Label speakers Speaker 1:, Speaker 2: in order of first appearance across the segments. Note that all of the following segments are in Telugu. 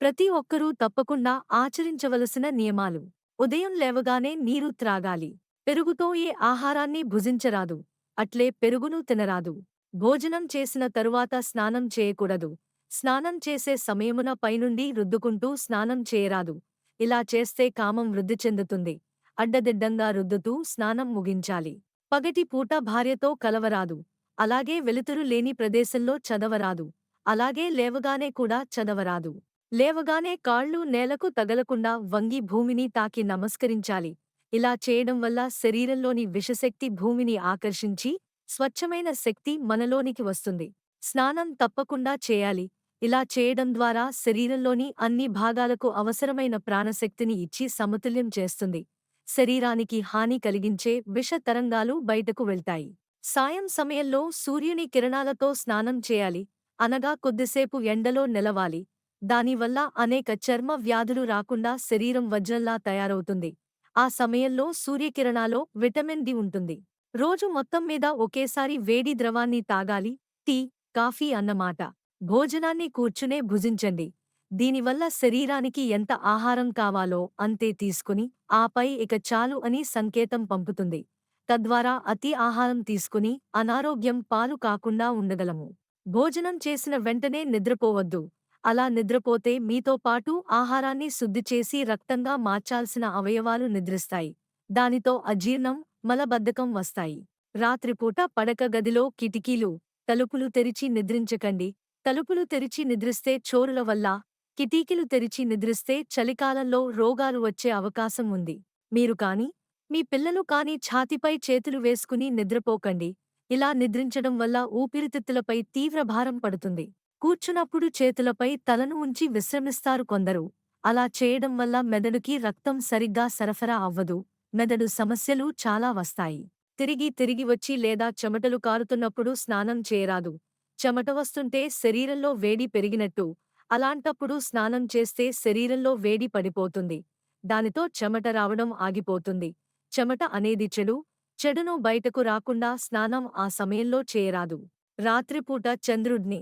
Speaker 1: ప్రతి ఒక్కరూ తప్పకుండా ఆచరించవలసిన నియమాలు. ఉదయం లేవగానే నీరు త్రాగాలి. పెరుగుతో ఏ ఆహారాన్ని భుజించరాదు. అట్లే పెరుగును తినరాదు. భోజనం చేసిన తరువాత స్నానం చేయకూడదు. స్నానం చేసే సమయమున పైనుండి రుద్దుకుంటూ స్నానం చేయరాదు. ఇలా చేస్తే కామం వృద్ధి చెందుతుంది. అడ్డదిడ్డంగా రుద్దుతూ స్నానం ముగించాలి. పగటి పూట భార్యతో కలవరాదు. అలాగే వెలుతురు లేని ప్రదేశంలో చదవరాదు. అలాగే లేవగానే కూడా చదవరాదు. లేవగానే కాళ్ళు నేలకు తగలకుండా వంగి భూమిని తాకి నమస్కరించాలి. ఇలా చేయడం వల్ల శరీరంలోని విషశక్తి భూమిని ఆకర్షించి స్వచ్ఛమైన శక్తి మనలోనికి వస్తుంది. స్నానం తప్పకుండా చేయాలి. ఇలా చేయడం ద్వారా శరీరంలోని అన్ని భాగాలకు అవసరమైన ప్రాణశక్తిని ఇచ్చి సమతుల్యం చేస్తుంది. శరీరానికి హాని కలిగించే విష తరంగాలు బయటకు వెళ్తాయి. సాయం సమయంలో సూర్యుని కిరణాలతో స్నానం చేయాలి. అనగా కొద్దిసేపు ఎండలో నిలవాలి. దానివల్ల అనేక చర్మ వ్యాధులు రాకుండా శరీరం వజ్రంలా తయారవుతుంది. ఆ సమయంలో సూర్యకిరణాలో విటమిన్ డి ఉంటుంది. రోజు మొత్తం మీద ఒకేసారి వేడి ద్రవాన్ని తాగాలి టీ కాఫీ అన్నమాట. భోజనాన్ని కూర్చునే భుజించండి. దీనివల్ల శరీరానికి ఎంత ఆహారం కావాలో అంతే తీసుకుని ఆపై ఇక చాలు అని సంకేతం పంపుతుంది. తద్వారా అతి ఆహారం తీసుకుని అనారోగ్యం పాలు కాకుండా ఉండగలము. భోజనం చేసిన వెంటనే నిద్రపోవద్దు. అలా నిద్రపోతే మీతో పాటు ఆహారాన్ని శుద్ధి చేసి రక్తంగా మార్చాల్సిన అవయవాలు నిద్రిస్తాయి. దానితో అజీర్ణం మలబద్ధకం వస్తాయి. రాత్రిపూట పడక గదిలో కిటికీలు తలుపులు తెరిచి నిద్రించకండి. తలుపులు తెరిచి నిద్రిస్తే చోరుల వల్ల కిటీకీలు తెరిచి నిద్రిస్తే చలికాలంలో రోగాలు వచ్చే అవకాశం ఉంది. మీరు కాని మీ పిల్లలు కాని ఛాతిపై చేతులు వేసుకుని నిద్రపోకండి. ఇలా నిద్రించడం వల్ల ఊపిరితిత్తులపై తీవ్ర భారం పడుతుంది. కూర్చున్నప్పుడు చేతులపై తలను ఉంచి విశ్రమిస్తారు కొందరు. అలా చేయడం వల్ల మెదడుకి రక్తం సరిగ్గా సరఫరా అవ్వదు. మెదడు సమస్యలు చాలా వస్తాయి. తిరిగి తిరిగి వచ్చి లేదా చెమటలు కారుతున్నప్పుడు స్నానం చేయరాదు. చెమట వస్తుంటే శరీరంలో వేడి పెరిగినట్టు. అలాంటప్పుడు స్నానం చేస్తే శరీరంలో వేడి పడిపోతుంది. దానితో చెమట రావడం ఆగిపోతుంది. చెమట అనేది చెడు. చెడును బయటకు రాకుండా స్నానం ఆ సమయంలో చేయరాదు. రాత్రిపూట చంద్రుడ్ని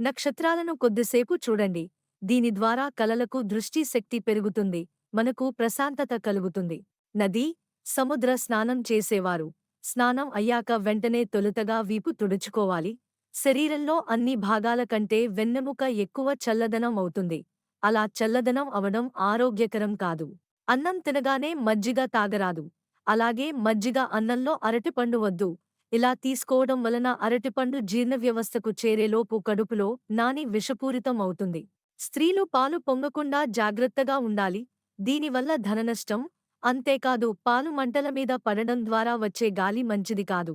Speaker 1: నక్షత్రాలను కొద్దిసేపు చూడండి. దీని ద్వారా కలలకు దృష్టి శక్తి పెరుగుతుంది. మనకు ప్రశాంతత కలుగుతుంది. నది సముద్ర స్నానం చేసేవారు. స్నానం అయ్యాక వెంటనే తొలుతగా వీపు తుడుచుకోవాలి. శరీరంలో అన్ని భాగాల కంటే వెన్నెముక ఎక్కువ చల్లదనం అవుతుంది. అలా చల్లదనం అవడం ఆరోగ్యకరం కాదు. అన్నం తినగానే మజ్జిగ తాగరాదు. అలాగే మజ్జిగ అన్నంలో అరటిపండు వద్దు. ఇలా తీసుకోవడం వలన అరటిపండు జీర్ణవ్యవస్థకు చేరేలోపు కడుపులో నాని విషపూరితం అవుతుంది స్త్రీలు పాలు పొంగకుండా జాగ్రత్తగా ఉండాలి. దీనివల్ల ధననష్టం అంతేకాదు పాలు మంటల మీద పడడం ద్వారా వచ్చే గాలి మంచిది కాదు.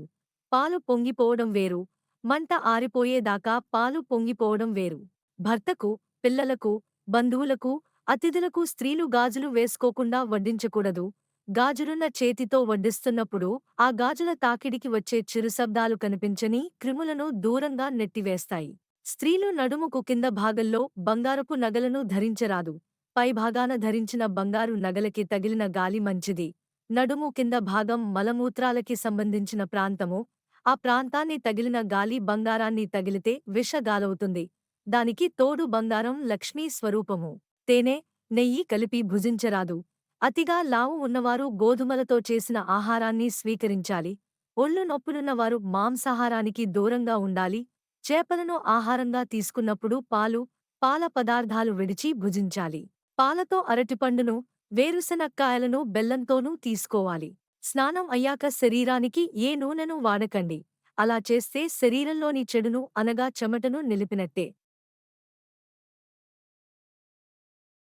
Speaker 1: పాలు పొంగిపోవడం వేరు. మంట ఆరిపోయేదాకా పాలు పొంగిపోవడం వేరు. భర్తకు పిల్లలకు బంధువులకు అతిథులకు స్త్రీలు గాజులు వేసుకోకుండా వడ్డించకూడదు. గాజులున్న చేతితో వడ్డిస్తున్నప్పుడు ఆ గాజుల తాకిడికి వచ్చే చిరుశబ్దాలు కనిపించని క్రిములను దూరంగా నెట్టివేస్తాయి. స్త్రీలు నడుముకు కింద భాగంలో బంగారపు నగలను ధరించరాదు. పైభాగాన ధరించిన బంగారు నగలకి తగిలిన గాలి మంచిది. నడుము కింద భాగం మలమూత్రాలకి సంబంధించిన ప్రాంతము. ఆ ప్రాంతాన్ని తగిలిన గాలి బంగారాన్ని తగిలితే విషగాలవుతుంది దానికి తోడు బంగారం లక్ష్మీ స్వరూపము. తేనె నెయ్యి కలిపి భుజించరాదు. అతిగా లావు ఉన్నవారు గోధుమలతో చేసిన ఆహారాన్ని స్వీకరించాలి. ఒళ్ళు నొప్పులున్నవారు మాంసాహారానికి దూరంగా ఉండాలి. చేపలను ఆహారంగా తీసుకున్నప్పుడు పాలు పాల పదార్థాలు విడిచి భుజించాలి. పాలతో అరటిపండును వేరుశనక్కాయలను బెల్లంతోనూ తీసుకోవాలి. స్నానం అయ్యాక శరీరానికి ఏ నూనెను వాడకండి. అలా చేస్తే శరీరంలోని చెడును అనగా చెమటను నిలిపినట్టే.